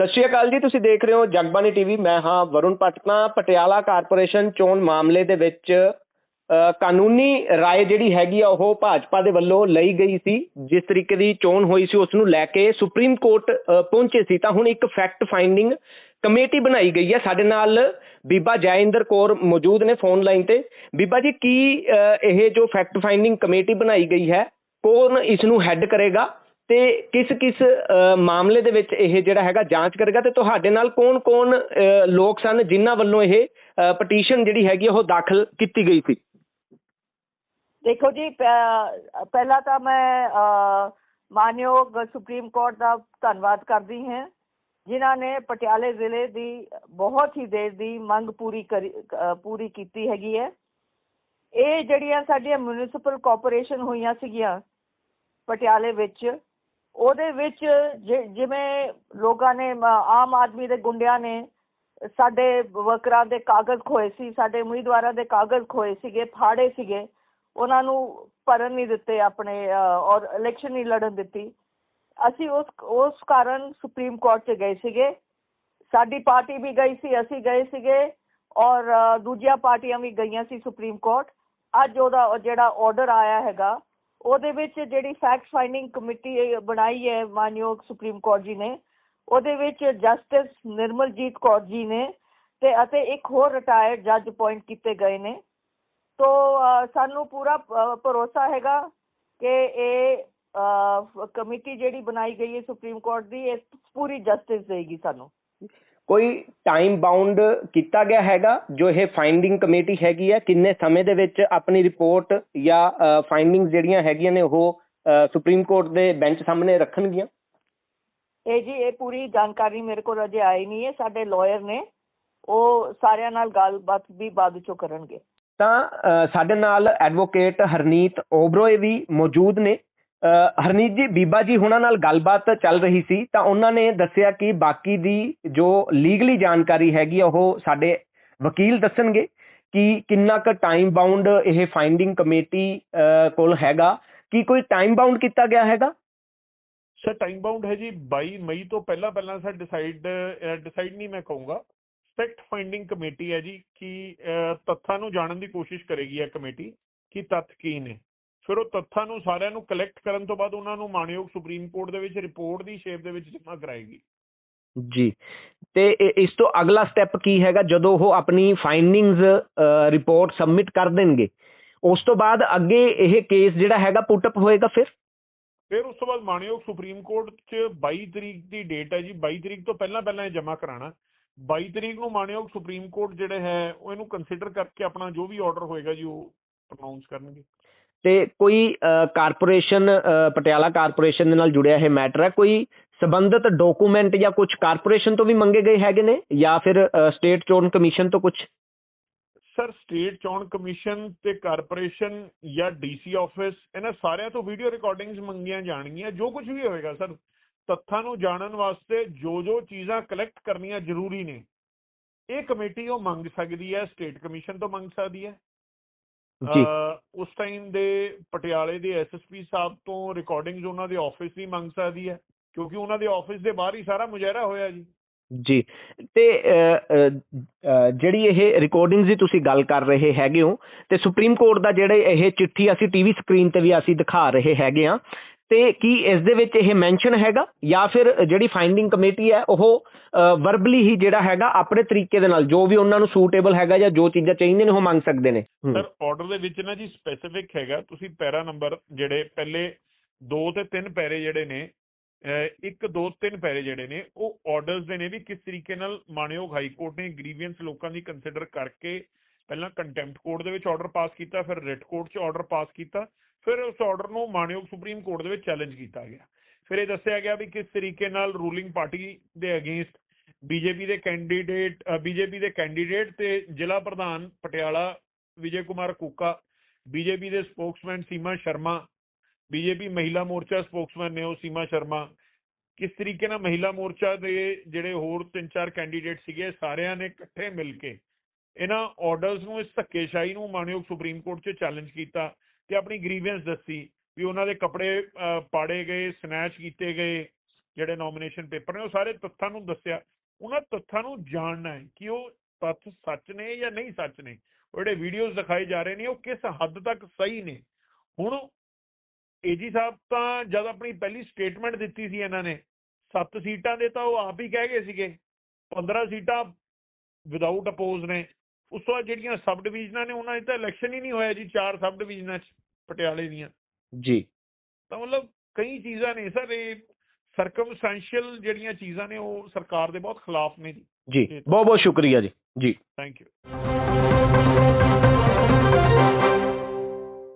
ਸਤਿ ਸ਼੍ਰੀ ਅਕਾਲ ਜੀ, ਤੁਸੀਂ ਦੇਖ ਰਹੇ ਹੋ ਜਗਬਾਨੀ ਟੀਵੀ। ਮੈਂ ਹਾਂ ਵਰੁਣ ਪਟਨਾ, ਪਟਿਆਲਾ ਕਾਰਪੋਰੇਸ਼ਨ ਚੋਣ ਮਾਮਲੇ ਦੇ ਵਿੱਚ ਕਾਨੂੰਨੀ ਰਾਏ ਜਿਹੜੀ ਹੈਗੀ ਆ, ਉਹ ਭਾਜਪਾ ਦੇ ਵੱਲੋਂ ਲਈ ਗਈ ਸੀ। ਜਿਸ ਤਰੀਕੇ ਦੀ ਚੋਣ ਹੋਈ ਸੀ, ਉਸ ਨੂੰ ਲੈ ਕੇ ਸੁਪਰੀਮ ਕੋਰਟ ਪਹੁੰਚੇ ਸੀ। ਤਾਂ ਹੁਣ ਇੱਕ ਫੈਕਟ ਫਾਈਂਡਿੰਗ ਕਮੇਟੀ ਬਣਾਈ ਗਈ ਹੈ। ਸਾਡੇ ਨਾਲ ਬੀਬਾ ਜੈਇੰਦਰ ਕੌਰ ਮੌਜੂਦ ਨੇ ਫੋਨ ਲਾਈਨ ਤੇ। ਬੀਬਾ ਜੀ, ਕੀ ਇਹ ਜੋ ਫੈਕਟ ਫਾਈਂਡਿੰਗ ਕਮੇਟੀ ਬਣਾਈ ਗਈ ਹੈ, ਕੌਣ ਇਸ ਨੂੰ ਹੈੱਡ ਕਰੇਗਾ? ਤੇ ਕਿਸ ਕਿਸ ਮਾਮਲੇ ਦੇ ਵਿੱਚ ਇਹ ਜਿਹੜਾ ਹੈਗਾ ਜਾਂਚ ਕਰੇਗਾ ਤੇ ਤੁਹਾਡੇ ਨਾਲ ਕੌਣ-ਕੌਣ ਲੋਕ ਸਨ ਜਿਨ੍ਹਾਂ ਵੱਲੋਂ ਇਹ ਪਟੀਸ਼ਨ ਜਿਹੜੀ ਹੈਗੀ ਉਹ ਦਾਖਲ ਕੀਤੀ ਗਈ ਸੀ? ਦੇਖੋ ਜੀ ਪਹਿਲਾਂ ਤਾਂ ਮੈਂ ਮਾਨਯੋਗ ਸੁਪਰੀਮ ਕੋਰਟ ਦਾ ਧੰਨਵਾਦ ਕਰਦੀ ਹਾਂ, ਜਿਨ੍ਹਾਂ ਨੇ ਪਟਿਆਲੇ ਜ਼ਿਲ੍ਹੇ ਦੀ ਬਹੁਤ ਹੀ ਦੇਰ ਦੀ ਮੰਗ ਪੂਰੀ ਕਰੀ ਪੂਰੀ ਕੀਤੀ ਹੈਗੀ ਹੈ। ਇਹ ਜਿਹੜੀਆਂ ਸਾਡੀਆਂ ਮਿਊਨਿਸਪਲ ਕਾਰਪੋਰੇਸ਼ਨ ਹੋਈਆਂ ਸੀਗੀਆਂ, ਪਟਿਆਲੇ ਵਿੱਚ ਉਹਦੇ ਵਿੱਚ ਜਿ- ਜਿਵੇਂ ਲੋਕਾਂ ਨੇ ਆਮ ਆਦਮੀ ਦੇ ਗੁੰਡਿਆਂ ਨੇ ਸਾਡੇ ਵਰਕਰਾਂ ਦੇ ਕਾਗਜ਼ ਖੋਏ ਸੀ, ਸਾਡੇ ਉਮੀਦਵਾਰਾਂ ਦੇ ਕਾਗਜ਼ ਖੋਏ ਸੀਗੇ, ਫਾੜੇ ਸੀਗੇ, ਉਹਨਾਂ ਨੂੰ ਭਰਨ ਨਹੀਂ ਦਿੱਤੇ ਆਪਣੇ ਔਰ ਇਲੈਕਸ਼ਨ ਨਹੀਂ ਲੜਨ ਦਿੱਤੀ। ਅਸੀਂ ਉਸ ਉਸ ਕਾਰਨ ਸੁਪਰੀਮ ਕੋਰਟ 'ਚ ਗਏ ਸੀਗੇ। ਸਾਡੀ ਪਾਰਟੀ ਵੀ ਗਈ ਸੀ, ਅਸੀਂ ਗਏ ਸੀਗੇ, ਔਰ ਦੂਜੀਆਂ ਪਾਰਟੀਆਂ ਵੀ ਗਈਆਂ ਸੀ ਸੁਪਰੀਮ ਕੋਰਟ ਅੱਜ ਉਹਦਾ ਜਿਹੜਾ ਆਰਡਰ ਆਇਆ ਹੈਗਾ ਉਹਦੇ ਵਿੱਚ ਜਿਹੜੀ ਫੈਕਟ ਫਾਈਂਡਿੰਗ ਕਮੇਟੀ ਬਣਾਈ ਹੈ ਮਾਨਯੋਗ ਸੁਪਰੀਮ ਕੋਰਟ ਜੀ ਨੇ, ਉਹਦੇ ਵਿੱਚ ਜਸਟਿਸ ਨਿਰਮਲਜੀਤ ਕੌਰ ਜੀ ਨੇ ਤੇ ਅਤੇ ਇੱਕ ਹੋਰ ਰਿਟਾਇਰਡ ਜੱਜ ਅਪਾਇੰਟ ਕੀਤੇ ਗਏ ਨੇ। ਤੋ ਸਾਨੂੰ ਪੂਰਾ ਭਰੋਸਾ ਹੈਗਾ ਕਿ ਇਹ ਕਮੇਟੀ ਜਿਹੜੀ ਬਣਾਈ ਗਈ ਹੈ ਸੁਪਰੀਮ ਕੋਰਟ ਦੀ, ਇਹ ਪੂਰੀ ਜਸਟਿਸ ਦੇਗੀ ਸਾਨੂੰ। ਕੋਈ ਟਾਈਮ ਬਾਉਂਡ ਕੀਤਾ ਗਿਆ ਹੈਗਾ ਜੋ ਇਹ ਫਾਈਂਡਿੰਗ ਕਮੇਟੀ ਹੈਗੀ ਹੈ ਕਿੰਨੇ ਸਮੇਂ ਦੇ ਵਿੱਚ ਆਪਣੀ ਰਿਪੋਰਟ ਜਾਂ ਫਾਈਂਡਿੰਗਸ ਜਿਹੜੀਆਂ ਹੈਗੀਆਂ ਨੇ ਉਹ ਸੁਪਰੀਮ ਕੋਰਟ ਦੇ ਬੈਂਚ ਸਾਹਮਣੇ ਰੱਖਣਗੀਆਂ? ਇਹ ਜੀ ਇਹ ਪੂਰੀ ਜਾਣਕਾਰੀ ਮੇਰੇ ਕੋਲ ਅਜੇ ਆਈ ਨਹੀਂ ਹੈ ਸਾਡੇ ਲਾਇਰ ਨੇ ਉਹ ਸਾਰਿਆਂ ਨਾਲ ਗੱਲਬਾਤ ਵੀ ਬਾਅਦ ਚੋਂ ਕਰਨਗੇ। ਤਾਂ ਸਾਡੇ ਨਾਲ ਐਡਵੋਕੇਟ ਹਰਨੀਤ ਓਬਰੋਏ ਵੀ ਮੌਜੂਦ ਨੇ। ਹਰਨੀਤ ਜੀ, ਬੀਬਾ ਜੀ ਹੁਣਾਂ ਨਾਲ ਗੱਲਬਾਤ ਚੱਲ ਰਹੀ ਸੀ, ਤਾਂ ਉਹਨਾਂ ਨੇ ਦੱਸਿਆ ਕਿ ਬਾਕੀ ਦੀ ਜੋ ਲੀਗਲੀ ਜਾਣਕਾਰੀ ਹੈਗੀ ਆ, ਉਹ ਸਾਡੇ ਵਕੀਲ ਦੱਸਣਗੇ ਕਿ ਕਿੰਨਾ ਕੁ ਟਾਈਮ ਬਾਉਂਡ ਇਹ ਫਾਈਂਡਿੰਗ ਕਮੇਟੀ ਕੋਲ ਹੈਗਾ। ਕੀ ਕੋਈ ਟਾਈਮ ਬਾਉਂਡ ਕੀਤਾ ਗਿਆ ਹੈਗਾ? ਸਰ ਟਾਈਮ ਬਾਉਂਡ ਹੈ ਜੀ 22 ਮਈ ਤੋਂ ਪਹਿਲਾਂ ਪਹਿਲਾਂ ਸਰ ਡਿਸਾਈਡ ਡਿਸਾਈਡ ਨਹੀਂ ਮੈਂ ਕਹੂੰਗਾ। ਫੈਕਟ ਫਾਈਂਡਿੰਗ ਕਮੇਟੀ ਹੈ ਜੀ, ਕਿ ਤੱਥਾਂ ਨੂੰ ਜਾਣਨ ਦੀ ਕੋਸ਼ਿਸ਼ ਕਰੇਗੀ ਇਹ ਕਮੇਟੀ ਕਿ ਤੱਥ ਕੀ ਨੇ। ਫਿਰ ਉਹ ਤੱਥਾਂ ਨੂੰ ਸਾਰਿਆਂ ਨੂੰ ਕਲੈਕਟ ਕਰਨ ਤੋਂ ਬਾਅਦ ਉਹਨਾਂ ਨੂੰ ਮਾਨਯੋਗ ਸੁਪਰੀਮ ਕੋਰਟ ਦੇ ਵਿੱਚ ਰਿਪੋਰਟ ਦੀ ਸ਼ੇਪ ਦੇ ਵਿੱਚ ਜਮ੍ਹਾਂ ਕਰਾਏਗੀ। ਜੀ। ਤੇ ਇਸ ਤੋਂ ਅਗਲਾ ਸਟੈਪ ਕੀ ਹੈਗਾ? ਜਦੋਂ ਉਹ ਆਪਣੀ ਫਾਈਂਡਿੰਗਸ ਰਿਪੋਰਟ ਸਬਮਿਟ ਕਰ ਦੇਣਗੇ ਉਸ ਤੋਂ ਬਾਅਦ ਅੱਗੇ ਇਹ ਕੇਸ ਜਿਹੜਾ ਹੈਗਾ ਪੁੱਟ ਅਪ ਹੋਏਗਾ ਫਿਰ? ਫਿਰ ਉਸ ਤੋਂ ਬਾਅਦ ਮਾਨਯੋਗ ਸੁਪਰੀਮ ਕੋਰਟ 'ਚ 22 ਤਰੀਕ ਦੀ ਡੇਟ ਹੈ ਜੀ। 22 ਤਰੀਕ ਤੋਂ ਪਹਿਲਾਂ ਪਹਿਲਾਂ ਇਹ ਜਮ੍ਹਾਂ ਕਰਾਣਾ 22 ਤਰੀਕ ਨੂੰ ਮਾਨਯੋਗ ਸੁਪਰੀਮ ਕੋਰਟ ਜਿਹੜੇ ਹੈ ਉਹ ਇਹਨੂੰ ਕੰਸੀਡਰ ਕਰਕੇ ਆਪਣਾ ਜੋ ਵੀ ਆਰਡਰ ਹੋਏਗਾ ਜੀ ਉਹ ਪ੍ਰੋਨਾਂਸ ਕਰਨਗੇ। ਤੇ ਕੋਈ ਕਾਰਪੋਰੇਸ਼ਨ ਪਟਿਆਲਾ ਕਾਰਪੋਰੇਸ਼ਨ ਦੇ ਨਾਲ ਜੁੜਿਆ ਇਹ ਮੈਟਰ ਹੈ? ਕੋਈ ਸਬੰਧਤ ਡਾਕੂਮੈਂਟ ਜਾਂ ਕੁਝ ਕਾਰਪੋਰੇਸ਼ਨ ਤੋਂ ਵੀ ਮੰਗੇ ਗਏ ਹੈਗੇ ਨੇ? ਜਾਂ ਫਿਰ ਸਟੇਟ ਚੋਣ ਕਮਿਸ਼ਨ ਤੋਂ ਕੁਝ ਸਰ ਸਟੇਟ ਚੋਣ ਕਮਿਸ਼ਨ ਤੇ ਕਾਰਪੋਰੇਸ਼ਨ ਜਾਂ ਡੀਸੀ ਆਫਿਸ ਇਹਨਾਂ ਸਾਰਿਆਂ ਤੋਂ ਵੀਡੀਓ ਰਿਕਾਰਡਿੰਗਸ ਮੰਗੀਆਂ ਜਾਣਗੀਆਂ, ਜੋ ਕੁਝ ਵੀ ਹੋਏਗਾ ਸਰ। ਤੱਥਾਂ ਨੂੰ ਜਾਣਨ ਵਾਸਤੇ ਜੋ ਜੋ ਚੀਜ਼ਾਂ ਕਲੈਕਟ ਕਰਨੀਆਂ ਜ਼ਰੂਰੀ ਨੇ, ਇਹ ਕਮੇਟੀ ਉਹ ਮੰਗ ਸਕਦੀ ਹੈ ਸਟੇਟ ਕਮਿਸ਼ਨ ਤੋਂ ਮੰਗ ਸਕਦੀ ਹੈ। ਉਸ ਟਾਈਮ ਦੇ ਪਟਿਆਲੇ ਦੇ ਐਸਐਸਪੀ ਸਾਹਿਬ ਤੋਂ ਰਿਕਾਰਡਿੰਗਸ ਉਹਨਾਂ ਦੇ ਆਫਿਸ ਦੀ ਮੰਗ ਸਕਦੀ ਹੈ ਕਿਉਂਕਿ ਉਹਨਾਂ ਦੇ ਆਫਿਸ ਦੇ ਬਾਹਰ ਹੀ ਸਾਰਾ ਮੁਜ਼ਾਹਰਾ ਹੋਇਆ ਜੀ। ਜੀ। ਤੇ ਜਿਹੜੀ ਇਹ ਰਿਕਾਰਡਿੰਗਸ ਦੀ ਤੁਸੀਂ ਗੱਲ ਕਰ ਰਹੇ ਹੈਗੇ ਹੋ ਤੇ ਸੁਪਰੀਮ ਕੋਰਟ ਦਾ ਜਿਹੜੇ ਇਹ ਚਿੱਠੀ ਅਸੀਂ ਟੀਵੀ ਸਕਰੀਨ ਤੇ ਵੀ ਅਸੀਂ ਦਿਖਾ ਰਹੇ ਹੈਗੇ ਆ ਤੇ ਕੀ ਇਸ ਦੇ ਵਿੱਚ ਇਹ ਮੈਂਸ਼ਨ ਹੈਗਾ? ਜਾਂ ਫਿਰ ਜਿਹੜੀ ਫਾਈਂਡਿੰਗ ਕਮੇਟੀ ਹੈ ਉਹ ਵਰਬਲੀ ਹੀ ਜਿਹੜਾ ਹੈਗਾ ਆਪਣੇ ਤਰੀਕੇ ਦੇ ਨਾਲ ਜੋ ਵੀ ਉਹਨਾਂ ਨੂੰ ਸੂਟੇਬਲ ਹੈਗਾ ਜਾਂ ਜੋ ਚੀਜ਼ਾਂ ਚਾਹੀਦੀਆਂ ਨੇ ਉਹ ਮੰਗ ਸਕਦੇ ਨੇ। ਸਰ ਆਰਡਰ ਦੇ ਵਿੱਚ ਨਾ ਜੀ ਸਪੈਸੀਫਿਕ ਹੈਗਾ ਤੁਸੀਂ ਪੈਰਾ ਨੰਬਰ ਜਿਹੜੇ ਪਹਿਲੇ 2 ਤੇ 3 ਪੈਰੇ ਜਿਹੜੇ ਨੇ 1 2 3 ਪੈਰੇ ਜਿਹੜੇ ਨੇ ਉਹ ਆਰਡਰਸ ਦੇ ਨੇ ਵੀ ਕਿਸ ਤਰੀਕੇ ਨਾਲ ਮਾਨਯੋਗ ਹਾਈ ਕੋਰਟ ਨੇ ਗ੍ਰੀਵੈਂਸ ਲੋਕਾਂ ਦੀ ਕੰਸੀਡਰ ਕਰਕੇ ਪਹਿਲਾਂ ਕੰਟੈਂਪਟ ਕੋਰਟ ਦੇ ਵਿੱਚ ਆਰਡਰ ਪਾਸ ਕੀਤਾ ਫਿਰ ਰਿਟ ਕੋਰਟ 'ਚ ਆਰਡਰ ਪਾਸ ਕੀਤਾ ਫਿਰ ਉਸ ਆਰਡਰ ਨੂੰ ਮਾਨਯੋਗ ਸੁਪਰੀਮ ਕੋਰਟ ਦੇ ਵਿੱਚ ਚੈਲੰਜ ਕੀਤਾ ਗਿਆ। ਫਿਰ ਇਹ ਦੱਸਿਆ ਗਿਆ ਵੀ ਕਿਸ ਤਰੀਕੇ ਨਾਲ ਰੂਲਿੰਗ ਪਾਰਟੀ ਦੇ ਅਗੇਂਸਟ ਬੀਜੇਪੀ ਦੇ ਕੈਂਡੀਡੇਟ ਬੀਜੇਪੀ ਦੇ ਕੈਂਡੀਡੇਟ ਤੇ ਜ਼ਿਲ੍ਹਾ ਪ੍ਰਧਾਨ ਪਟਿਆਲਾ ਵਿਜੇ ਕੁਮਾਰ ਕੁੱਕਾ ਬੀਜੇਪੀ ਦੇ spokesman Seema Sharma BJP Mahila Morcha spokesman ਨੇ ਉਹ ਸੀਮਾ ਸ਼ਰਮਾ। ਕਿਸ ਤਰੀਕੇ ਨਾਲ ਮਹਿਲਾ ਮੋਰਚਾ ਦੇ ਜਿਹੜੇ ਹੋਰ ਤਿੰਨ ਚਾਰ ਕੈਂਡੀਡੇਟ ਸੀਗੇ ਸਾਰਿਆਂ ਨੇ ਇਕੱਠੇ ਮਿਲ ਕੇ ਇਹਨਾਂ ਆਰਡਰਸ ਨੂੰ, ਇਸ ਧੱਕੇਸ਼ਾਹੀ ਨੂੰ ਮਾਨਯੋਗ ਸੁਪਰੀਮ ਕੋਰਟ 'ਚ ਚੈਲੰਜ ਕੀਤਾ। ਤੇ ਆਪਣੀ ਗ੍ਰੀਵੈਂਸ ਦੱਸੀ ਵੀ ਉਹਨਾਂ ਦੇ ਕੱਪੜੇ ਪਾੜੇ ਗਏ ਸਨੈਚ ਕੀਤੇ ਗਏ, ਜਿਹੜੇ ਨੋਮੀਨੇਸ਼ਨ ਪੇਪਰ ਨੇ, ਉਹ ਸਾਰੇ ਤੱਥਾਂ ਨੂੰ ਦੱਸਿਆ। ਉਹਨਾਂ ਤੱਥਾਂ ਨੂੰ ਜਾਣਨਾ ਹੈ ਕਿ ਉਹ ਤੱਥ ਸੱਚ ਨੇ ਜਾਂ ਨਹੀਂ ਸੱਚ ਨੇ। ਉਹ ਜਿਹੜੇ ਵੀਡੀਓਜ਼ ਦਿਖਾਏ ਜਾ ਰਹੇ ਨੇ, ਉਹ ਕਿਸ ਹੱਦ ਤੱਕ ਸਹੀ ਨੇ? ਹੁਣ ਏਜੀ ਸਾਹਿਬ ਤਾਂ ਜਦ ਆਪਣੀ ਪਹਿਲੀ ਸਟੇਟਮੈਂਟ ਦਿੱਤੀ ਸੀ ਇਹਨਾਂ ਨੇ 7 ਸੀਟਾਂ ਦੇ ਤਾਂ ਉਹ ਆਪ ਹੀ ਕਹਿ ਗਏ ਸੀਗੇ। 15 ਸੀਟਾਂ ਵਿਦਆਊਟ ਅਪੋਜ਼ ਨੇ। ਉਸ ਤੋਂ ਬਾਅਦ ਜਿਹੜੀਆਂ ਸਬ ਡਿਵੀਜ਼ਨਾਂ ਨੇ ਉਹਨਾਂ 'ਚ ਤਾਂ ਇਲੈਕਸ਼ਨ ਹੀ ਨਹੀਂ ਹੋਇਆ ਜੀ ਚਾਰ ਸਬ ਡਿਵੀਜ਼ਨਾਂ 'ਚ ਪਟਿਆਲੇ ਦੀਆਂ। ਜੀ। ਤਾਂ ਮਤਲਬ ਕਈ ਚੀਜ਼ਾਂ ਨੇ ਸਰ ਇਹ ਸਰਕਮਸਟੈਂਸ਼ੀਅਲ ਜਿਹੜੀਆਂ ਚੀਜ਼ਾਂ ਨੇ ਉਹ ਸਰਕਾਰ ਦੇ ਬਹੁਤ ਖਿਲਾਫ ਨੇ ਜੀ। ਜੀ। ਬਹੁਤ ਬਹੁਤ ਸ਼ੁਕਰੀਆ ਜੀ। ਜੀ। Thank you